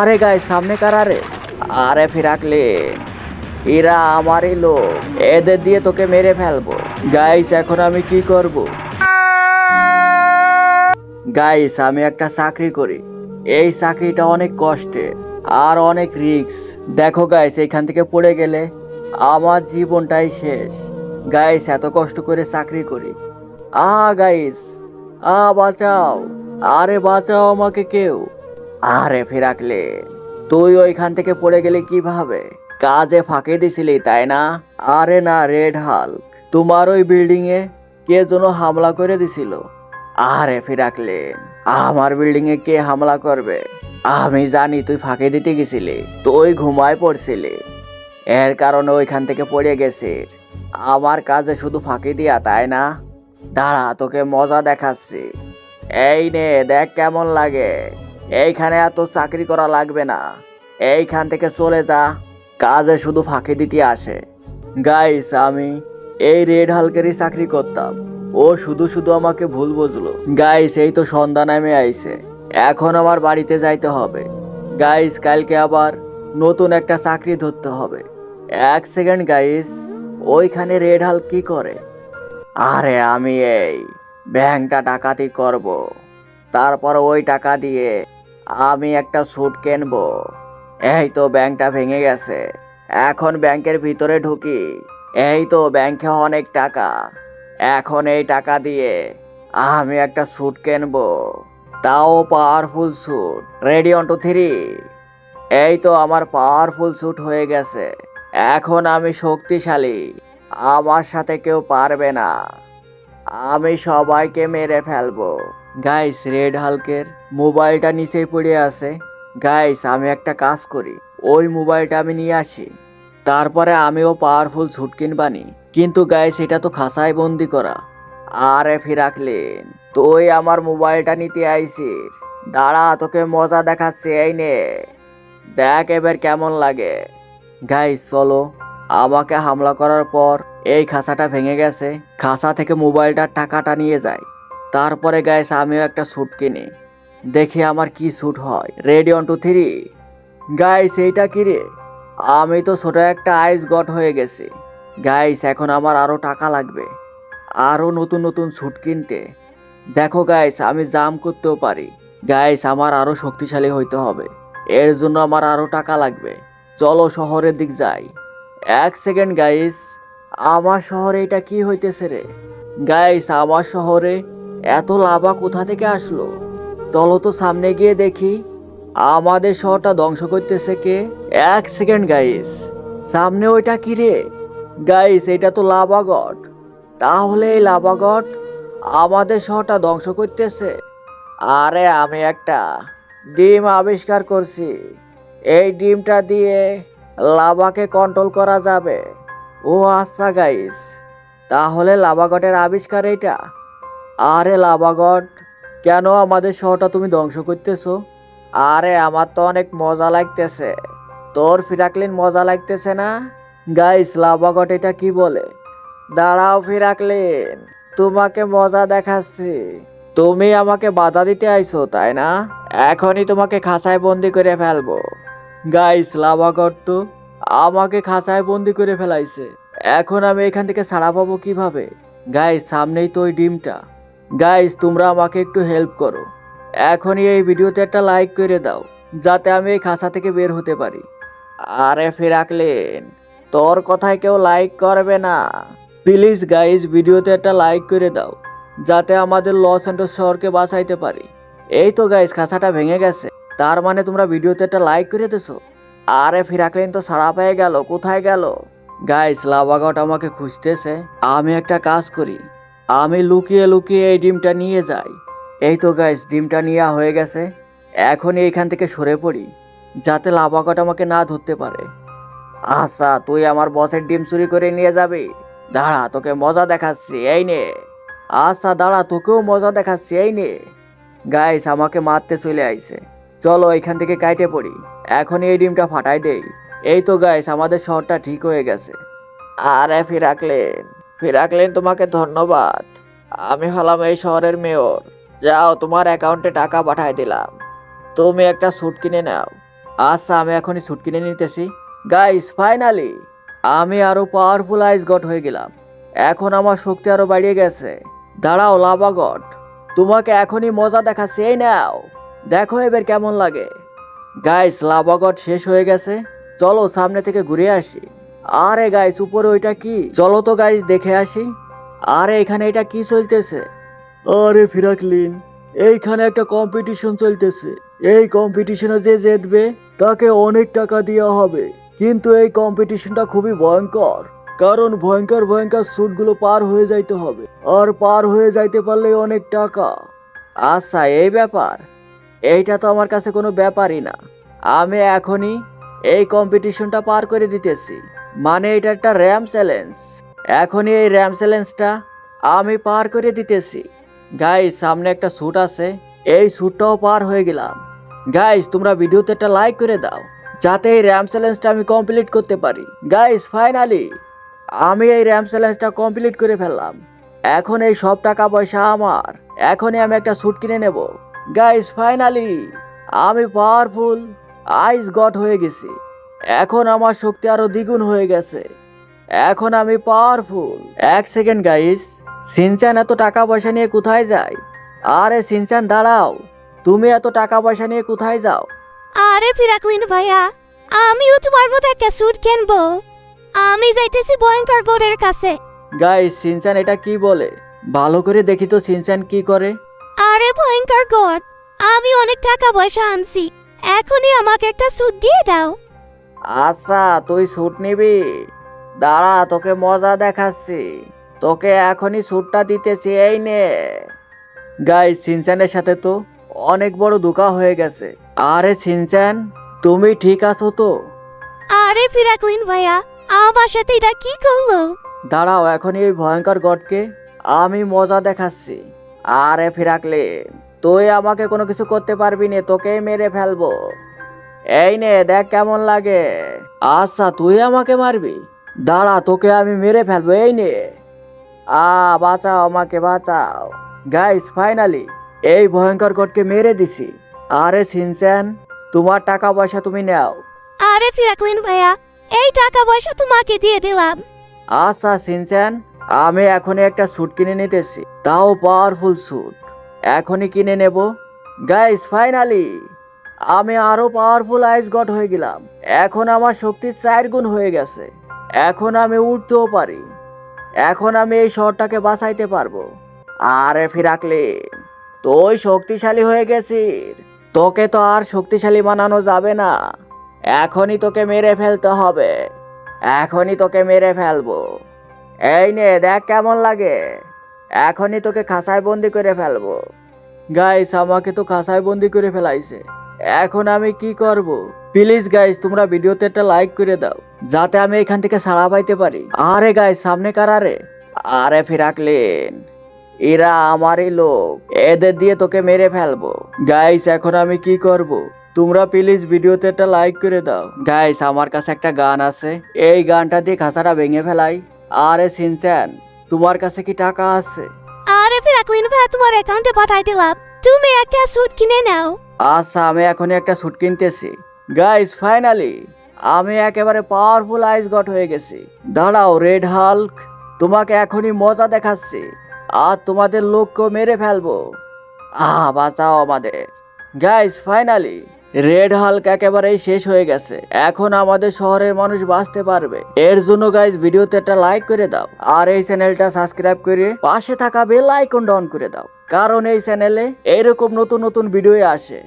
আরে গাই সামনে কার আরে আরে ফিরাকলে, এরা আমারই লোক। এদের দিয়ে তোকে মেরে ফেলব। গাইস এখন আমি কি করব? গাইস আমি একটা চাকরি করি। এই চাকরিটা অনেক কষ্টের আর অনেক রিস্ক দেখো গাইস এখান থেকে পড়ে গেলে আমার জীবনটাই শেষ। গাইস এত কষ্ট করে চাকরি করি। আ গাইস আ বাঁচাও। আরে বাঁচাও আমাকে কেউ। আরে ফিরাকলে, তুই ওইখান থেকে পড়ে গেলে কীভাবে? কাজে ফাঁকে দিছিলি, তাই না? আরে না, রেড হাল্ক। তোমার ওই বিল্ডিং এ কে যেন হামলা করে দিছিল? আরে ফিরাকলে, আমার বিল্ডিং এ কে হামলা করবে? আমি জানি তুই ফাঁকে দিতে গেছিলি, তুই ঘুমায় পড়ছিলি। এর কারণে ওইখান থেকে পড়ে গেছিস। আমার কাজে শুধু ফাঁকি দিয়া, তাই না? দাঁড়া, তোকে মজা দেখাচ্ছি। এই নে, দেখ কেমন লাগে। এইখানে এত চাকরি করা লাগবে না। এইখান থেকে চলে যা, কাজে শুধু ফাঁকি দিতে আসে। গাইস আমি এই রেড হালকেরই চাকরি করতাম। ও শুধু শুধু আমাকে ভুল বুঝলো। গাইস এই তো সন্ধ্যা নামে আইছে। এখন আমার বাড়িতে যাইতে হবে। গাইস কালকে আবার নতুন একটা চাকরি ধরতে হবে। এক সেকেন্ড গাইস ওইখানে রেড হাল কি করে? আরে, আমি এই ব্যাংকটা ডাকাতি করব। তারপর ওই টাকা দিয়ে আমি একটা স্যুট কিনবো। এই তো ব্যাংকটা ভেঙে গেছে। এখন ব্যাংকের ভিতরে ঢুকি। এই তো ব্যাংকে অনেক টাকা। এখন এই টাকা দিয়ে আমি একটা স্যুট কিনবো। তাও powerful suit ready one two three এই তো আমার পাওয়ারফুল স্যুট হয়ে গেছে। এখন আমি শক্তিশালী। আমার সাথে কেউ পারবে না। আমি সবাইকে মেরে ফেলব। গাইস রেড হালকের মোবাইলটা নিচেই পড়ে আছে। গাইস আমি একটা কাজ করি। ওই মোবাইলটা আমি নিয়ে আসি। তারপরে আমিও পাওয়ারফুল ছুট কিনবানি কিন্তু গাইস এটা তো খাসায় বন্দি করা। আরে ফিরাকলেন, তুই আমার মোবাইলটা নিতে আইসিস দাঁড়া, তোকে মজা দেখাচ্ছি, এই নে। দেখ এবার কেমন লাগে। গাইস চলো। আমাকে হামলা করার পর এই খাসাটা ভেঙে গেছে। খাসা থেকে মোবাইলটার টাকাটা নিয়ে যায়। তারপরে গাইস আমিও একটা স্যুট কিনি। দেখি আমার কি স্যুট হয়। Ready one two three guys এইটা কি রে? আমি তো ছোট একটা আইস গট হয়ে গেছি। গাইস এখন আমার আরও টাকা লাগবে। আরও নতুন নতুন স্যুট কিনতে। দেখো গাইস আমি জাম করতেও পারি। গাইস আমার আরও শক্তিশালী হইতে হবে। এর জন্য আমার আরও টাকা লাগবে। চলো শহরের দিক যাই। এক সেকেন্ড গাইস আমার শহরে এটা কি হইতেছে রে? গাইস আমার শহরে এত লাভা কোথা থেকে আসলো? চলো তো সামনে গিয়ে দেখি। আমাদের শহরটা ধ্বংস করতেছে কে? এক সেকেন্ড গাইস সামনে ওইটা কি রে? গাইস এটা তো লাভাগট তাহলে এই লাভাগট আমাদের শহরটা ধ্বংস করতেছে। আরে, আমি একটা ডিম আবিষ্কার করছি। এই ডিমটা দিয়ে লাভাকে কন্ট্রোল করা যাবে। ও আচ্ছা গাইস তাহলে লাভাগটের আবিষ্কার এইটা? আরে লাভাগট কেন আমাদের শহরটা তুমি ধ্বংস করতেছো? আরে, আমার তো অনেক মজা লাগতেছে। তোর ফিরাকলিন মজা লাগতেছে না? গাইস লাভাগট এটা কি বলে? দাঁড়াও ফিরাকলিন, তোমাকে মজা দেখাচ্ছি। তুমি আমাকে বাধা দিতে আইছো, তাই না? এখনই তোমাকে খাঁচায় বন্দি করে ফেলব। গাইস লাভাগট তো আমাকে খাঁচায় বন্দি করে ফেলাইছে। এখন আমি এখান থেকে ছাড়া পাবো কীভাবে? গাইস, সামনেই তো ওই ডিমটা। গাইস তোমরা আমাকে একটু হেল্প করো। এখনই এই ভিডিওতে একটা লাইক করে দাও, যাতে আমি এই খাঁচা থেকে বের হতে পারি। আরে ফেরাকলেন, তোর কথায় কেউ লাইক করবে না। প্লিজ গাইস ভিডিওতে একটা লাইক করে দাও, যাতে আমাদের লস অ্যান্ডোস শহরকে বাঁচাইতে পারি। এই তো গাইস খাঁচাটা ভেঙে গেছে, তার মানে তোমরা ভিডিওতে একটা লাইক করে দেছো। আরে ফিরাকলেন তো সারা পেয়ে গেল, কোথায় গেল? গাইস লাভাগট আমাকে খুঁজতেছে, আমি একটা কাজ করি। আমি লুকিয়ে লুকিয়ে এই ডিমটা নিয়ে যাই। এই তো গাইস ডিমটা নেওয়া হয়ে গেছে। এখন এইখান থেকে সরে পড়ি, যাতে লাভাগট আমাকে না ধরতে পারে। আচ্ছা তুই আমার বসের ডিম চুরি করে নিয়ে যাবি? দাঁড়া, তোকে মজা দেখাচ্ছি, এই নে। আচ্ছা দাঁড়া, তোকেও মজা দেখাচ্ছি, এই নে। গাইস আমাকে মারতে চলে আইছে। চলো এখান থেকে কাইটে পড়ি। এখন এই ডিমটা ফাটাই দেই। এই তো গাইস আমাদের শহরটা ঠিক হয়ে গেছে। আরে ফিরাকলেন। ফিরাকলেন তোমাকে ধন্যবাদ। আমি হলাম এই শহরের মেয়র। যাও, তোমার অ্যাকাউন্টে টাকা পাঠাই দিলাম। তুমি একটা স্যুট কিনে নাও। আচ্ছা আমি এখনই স্যুট কিনে নিতেছি। Guys, finally! আমি আরও পাওয়ারফুল আইস গট হয়ে গেলাম। এখন আমার শক্তি আরও বাড়িয়ে গেছে। দাঁড়াও লাভা গট তোমাকে এখনই মজা দেখাচ্ছি, এই নাও! দেখো এবার কেমন লাগে। গাইস লাভা গট শেষ হয়ে গেছে। চলো সামনে থেকে ঘুরে আসি। আরে গাইস উপরে ওইটা কি? চলো তো গাইস দেখে আসি। আরে এখানে এটা কি চলতেছে? আরে ফিরাকলিন এইখানে একটা কম্পিটিশন চলতেছে। এই কম্পিটিশনে যে জিতবে তাকে অনেক টাকা দেওয়া হবে। কিন্তু এই কম্পিটিশনটা খুবই ভয়ঙ্কর। কারণ ভয়ঙ্কর ভয়ঙ্কর স্যুটগুলো পার হয়ে যাইতে হবে। আর পার হয়ে যাইতে পারলে অনেক টাকা। আচ্ছা এই ব্যাপার। এইটা তো আমার কাছে কোনো ব্যাপারই না। আমি এখনই এই কম্পিটিশনটা পার করে দিতেছি। মানে এটা একটা র্যাম চ্যালেঞ্জ। এখনই এই র্যাম চ্যালেঞ্জটা আমি পার করে দিতেছি। গাইস, সামনে একটা স্যুট আছে। এই স্যুটটাও পার হয়ে গেলাম। গাইস, তোমরা ভিডিওতে একটা লাইক করে দাও, যাতে এই র্যাম চ্যালেঞ্জটা আমি কমপ্লিট করতে পারি। গাইস, ফাইনালি আমি এই র্যাম চ্যালেঞ্জটা কমপ্লিট করে ফেললাম। এখন এই সব টাকা পয়সা আমার। এখনই আমি একটা স্যুট কিনে নেব। গাইস, ফাইনালি আমি পাওয়ারফুল আইস গট হয়ে গেছি। এখন আমার শক্তি আরও দ্বিগুণ হয়ে গেছে। এখন আমি পাওয়ারফুল এক সেকেন্ড গাইস সিনচান এত টাকা পয়সা নিয়ে কোথায় যায়? আরে সিনচান দাঁড়াও। তুমি এত টাকা পয়সা নিয়ে কোথায় যাও? আরে ফিরাকলিন ভাইয়া আমিও তোমার মতো একটা স্যুট কিনবো। আমি যাইতেছি ভয়ঙ্কর বোর্ডের কাছে। গাইস সিনচান এটা কি বলে? ভালো করে দেখি তো সিনচান কি করে। আরে ভয়ঙ্কর গড আমি অনেক টাকা পয়সা আনছি। এখনই আমাকে একটা স্যুট দিয়ে দাও। আচ্ছা তুই স্যুট নিবি? দাঁড়া তোকে মজা দেখাচ্ছি। তোকে এখনই স্যুটটা দিতেছি এই নে। গাই সিনচানের সাথে তো অনেক বড় ধোকা হয়ে গেছে। আরে সিনচান তুমি ঠিক আছো তো? আরে ফিরাকলিন ভাইয়া আমার সাথে এটা কি করল? দাঁড়াও এখনই ওই ভয়ঙ্কর গডকে আমি মজা দেখাচ্ছি। আরে ফিরাকলে তুই আমাকে কোনো কিছু করতে পারবি না তোকেই মেরে ফেলব। এই নে দেখ কেমন লাগে। আচ্ছা তুই আমাকে মারবি? দাঁড়া তোকে আমি মেরে ফেলব এই নে। আ বাঁচাও আমাকে বাঁচাও। গাইস ফাইনালি এই ভয়ঙ্কর গডকে মেরে দিছি। আরে সিনচ্যান তোমার টাকা পয়সা তুমি নাও। আরে ফিরাকলিন ভাইয়া এই টাকা পয়সা তোমাকে দিয়ে দিলাম। আচ্ছা সিনচ্যান আমি এখনই একটা স্যুট কিনে নিতেছি। তাও পাওয়ারফুল স্যুট এখনই কিনে নেব। গাইস ফাইনালি আমি আরও পাওয়ারফুল আইস গট হয়ে গেলাম। এখন আমার শক্তি চার গুণ হয়ে গেছে। এখন আমি উঠতেও পারি। এখন আমি এই শহরটাকে বাঁচাইতে পারব। আরে ফিরাকলে, তুই শক্তিশালী হয়ে গেছিস। তোকে তো আর শক্তিশালী বানানো যাবে না। এখনই তোকে মেরে ফেলতে হবে। এখনই তোকে মেরে ফেলব। এই নে, দেখ কেমন লাগে। এখনই তোকে খাসায় বন্দি করে ফেলব। গাইস আমাকে তো খাসায় বন্দি করে ফেলাইছে। এখন আমি কি করব? প্লিজ গাইস তোমরা ভিডিওতে একটা লাইক করে দাও, যাতে আমি এখান থেকে সাড়া পাইতে পারি। আরে গাইস সামনে কার আরে আরে ফিরাকলেন এরা আমারই লোক। এদের দিয়ে তোকে মেরে ফেলব। গাইস এখন আমি কি করব? তোমরা প্লিজ ভিডিওতে একটা লাইক করে দাও। গাইস আমার কাছে একটা গান আছে। এই গানটা দিয়ে খাঁচাটা ভেঙে ফেলাই। আরে, সিনচ্যান, তোমার কাছে কি টাকা আছে? আরে ফিরাকলিন ভাই, তোমার অ্যাকাউন্টে পাঠাই দিলাম। তুমি একটা স্যুট কিনে নাও। আচ্ছা আমি এখনই একটা স্যুট কিনতেছি। গাইস ফাইনালি আমি একেবারে পাওয়ারফুল আইস গট হয়ে গেছি। দাঁড়াও রেড হাল্ক তোমাকে এখনই মজা দেখাচ্ছি। আর তোমাদের লোককেও মেরে ফেলব। আহ, বাঁচাও আমাদের। গাইস ফাইনালি রেড হাল্ক একেবারেই শেষ হয়ে গেছে। এখন আমাদের শহরের মানুষ বাঁচতে পারবে। এর জন্য গাইস ভিডিওতে একটা লাইক করে দাও। আর এই চ্যানেলটা সাবস্ক্রাইব করে পাশে থাকা বেল আইকনটা অন করে দাও। কারণ এই চ্যানেলে এরকম নতুন নতুন ভিডিও আসে।